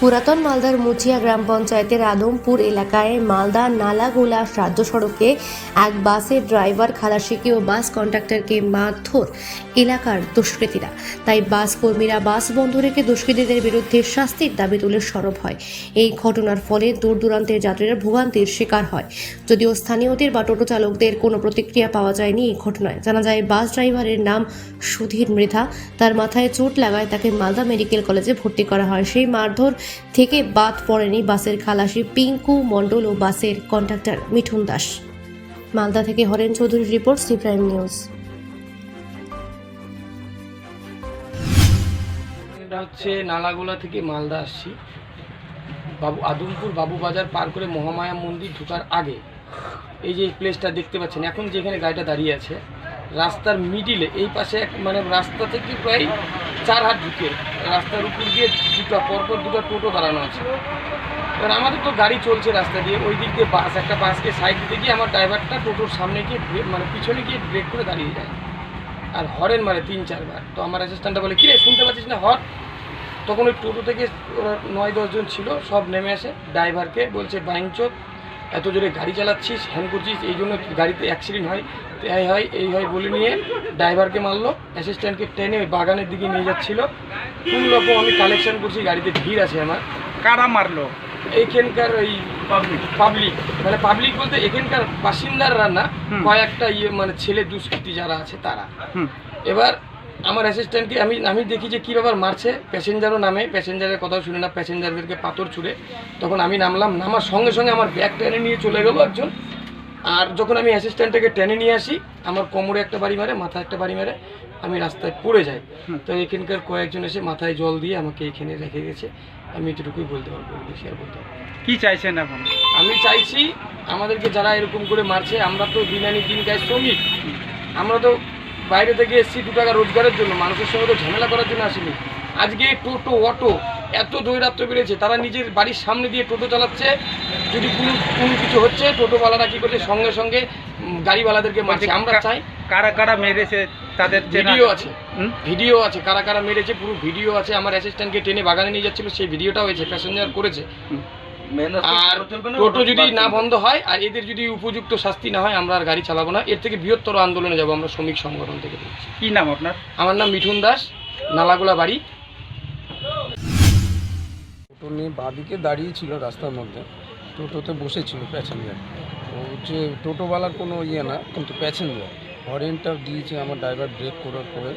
পুরাতন মালদার মুচিয়া গ্রাম পঞ্চায়েতের আদমপুর এলাকায় মালদা নালাগোলা রাজ্য সড়কে এক বাসের ড্রাইভার, খালাসিকে ও বাস কন্ডাক্টরকে মারধর এলাকার দুষ্কৃতীরা। তাই বাস কর্মীরা বাস বন্ধ রেখে দুষ্কৃতীদের বিরুদ্ধে শাস্তির দাবি তুলে সরব হয়। এই ঘটনার ফলে দূর দূরান্তের যাত্রীরা ভোগান্তির শিকার হয়। যদিও স্থানীয়দের বা টোটো চালকদের কোনো প্রতিক্রিয়া পাওয়া যায়নি এই ঘটনায়। জানা যায়, বাস ড্রাইভারের নাম সুধীর মৃধা। তার মাথায় চোট লাগায় তাকে মালদা মেডিকেল কলেজে ভর্তি করা হয়। সেই মারধর থেকে বাদ পড়েনি বাসের খালাসি পিঙ্কু মণ্ডল ও বাসের কন্ডাক্টর মিঠুন দাস। মালদা থেকে হরেন চৌধুরীর রিপোর্ট সি প্রাইম নিউজ। হচ্ছে নালাগোলা থেকে মালদা আসছি। বাবু, আদমপুর বাবু বাজার পার করে মহামায়া মন্দির ঢুকার আগে। এই যে প্লেসটা দেখতে পাচ্ছেন, এখন যেখানে গাড়িটা দাঁড়িয়ে আছে, রাস্তার মিডিলে এই পাশে এক মানে রাস্তা থেকে প্রায় চার হাত ঢুকে রাস্তার উপর দিয়ে দুটো, পরপর দুটো টোটো দাঁড়ানো আছে। এবার আমাদের তো গাড়ি চলছে রাস্তা দিয়ে, ওই দিক দিয়ে বাস, একটা বাসকে সাইড দিতে গিয়ে আমার ড্রাইভারটা টোটোর সামনে গিয়ে মানে পিছনে গিয়ে ব্রেক করে দাঁড়িয়ে যায়। আর হরেন মারে তিন, চারবার। তো আমার অ্যাসিস্ট্যান্টটা বলে, কিরে, শুনতে পাচ্ছিস না হর তখন ওই টোটো থেকে ওরা নয় দশজন ছিল, সব নেমে আসে। ড্রাইভারকে বলছে বাইঞ্চোদ এত জোরে গাড়ি চালাচ্ছিস হ্যান করছিস এই জন্য গাড়িতে অ্যাক্সিডেন্ট হয়। এই হয় এই হয় বলে নিয়ে ড্রাইভারকে মারলো অ্যাসিস্ট্যান্টকে টেনে বাগানের দিকে নিয়ে যাচ্ছিল। কোন রকম আমি কালেকশন করছি গাড়িতে ভিড় আছে আমার। কারা মারলো? এইখানকার ওই পাবলিক পাবলিক মানে পাবলিক বলতে এখানকার বাসিন্দাররা না কয়েকটা ইয়ে মানে ছেলে দুষ্কৃতী যারা আছে তারা। এবার আমার অ্যাসিস্ট্যান্টকে আমি আমি দেখি যে কী ব্যাপার মারছে প্যাসেঞ্জারও নামে প্যাসেঞ্জারের কথাও শুনে না প্যাসেঞ্জারদেরকে পাথর ছুড়ে। তখন আমি নামলাম নামার সঙ্গে সঙ্গে আমার ব্যাগ টেনে নিয়ে চলে গেলো একজন। আর যখন আমি অ্যাসিস্ট্যান্টটাকে টেনে নিয়ে আসি আমার কোমরে একটা বাড়ি মারে মাথায় একটা বাড়ি মারে আমি রাস্তায় পড়ে যাই। তো এখানকার কয়েকজন এসে মাথায় জল দিয়ে আমাকে এখানে রেখে গেছে। আমি এটুকুই বলতে পারব বেশি আর বলতে পারব। কি চাইছেন এখন? আমি চাইছি আমাদেরকে যারা এরকম করে মারছে আমরা তো দিন আনি দিন গায়ে শ্রমিক। আমরা তো বাইরে থেকে এসেছি দু টাকা রোজগারের জন্য মানুষের সঙ্গে তো ঝামেলা করার জন্য আসিনি আজকে টোটো অটো এত দৈরাত্ম বেড়েছে তারা নিজের বাড়ির সামনে দিয়ে টোটো চালাচ্ছে যদি কোনো কোনো কিছু হচ্ছে টোটোওয়ালারা কী করছে সঙ্গে সঙ্গে গাড়িওয়ালাদেরকে মারছে আমরা চাই কারা কারা মেরেছে তাদের ভিডিও আছে? ভিডিও আছে কারা কারা মেরেছে পুরো ভিডিও আছে আমার অ্যাসিস্ট্যান্টকে টেনে বাগানে নিয়ে যাচ্ছিল সেই ভিডিওটাও হয়েছে প্যাসেঞ্জার করেছে। আর টোটো যদি না বন্ধ হয় আর এদের যদি উপযুক্ত শাস্তি না হয় আমরা আর গাড়ি চালাবো না। এর থেকে বৃহত্তর আন্দোলনে যাব আমরা শ্রমিক সংগঠন থেকে। কি নাম আপনার? আমার নাম মিঠুন দাস নালাগোলা বাড়ি। টোটো নিয়ে বাঁদিকে দাঁড়িয়ে ছিল রাস্তার মধ্যে। টোটোতে বসেছিল প্যাসেঞ্জার। ও হচ্ছে টোটোওয়ালার কোনো ইয়ে না কিন্তু প্যাসেঞ্জার। হরেনটা দিয়েছে আমার ড্রাইভার ব্রেক করার পরে।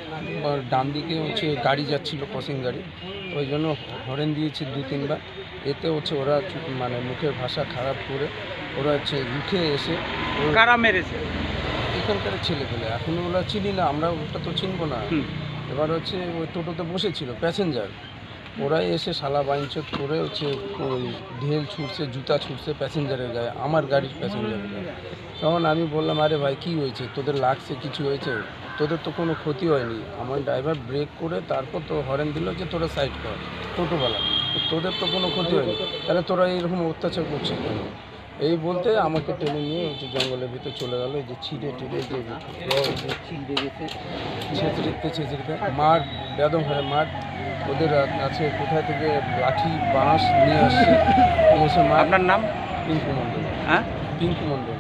আর ডান দিকে হচ্ছে গাড়ি যাচ্ছিল ক্রসিং গাড়ি। ওই জন্য হরেন দিয়েছে দু তিনবার। এতে হচ্ছে ওরা মানে মুখের ভাষা খারাপ করে ওরা হচ্ছে রুখে এসে কারা মেরেছে? এখানকার ছেলেপেলে। এখন ওরা চিনি না আমরা ওটা তো চিনবো না। এবার হচ্ছে ওই টোটোতে বসেছিল প্যাসেঞ্জার ওরাই এসে শালা বাইঞ্চত করে হচ্ছে ওই ঢেল ছুটছে জুতা ছুটছে প্যাসেঞ্জারের গায়ে, আমার গাড়ির প্যাসেঞ্জারের গায়ে তখন আমি বললাম, আরে ভাই, কী হয়েছে? তোদের লাগছে কিছু হয়েছে? তোদের তো কোনো ক্ষতি হয়নি। আমার ড্রাইভার ব্রেক করে তারপর তো হরেন দিল যে তোরা সাইড কর, টোটোওয়ালা। তোদের তো কোনো ক্ষতি হয়নি। তাহলে তোরা এরকম অত্যাচার করছিস কেন? এই বলতে আমাকে টেনে নিয়ে হচ্ছে জঙ্গলের ভিতরে চলে গেল এই যে ছিঁড়ে টিড়ে যে যে ছিঁড়ে গেছে ছেঁচড়িতে ছেঁচড়িতে মাঠ বেদম হয়ে মাঠ ওদের আছে কোথায় থেকে লাঠি বাঁশ নিয়ে আসছে। আপনার নাম? পিঙ্কু মণ্ডল। হ্যাঁ? পিঙ্কু মণ্ডল।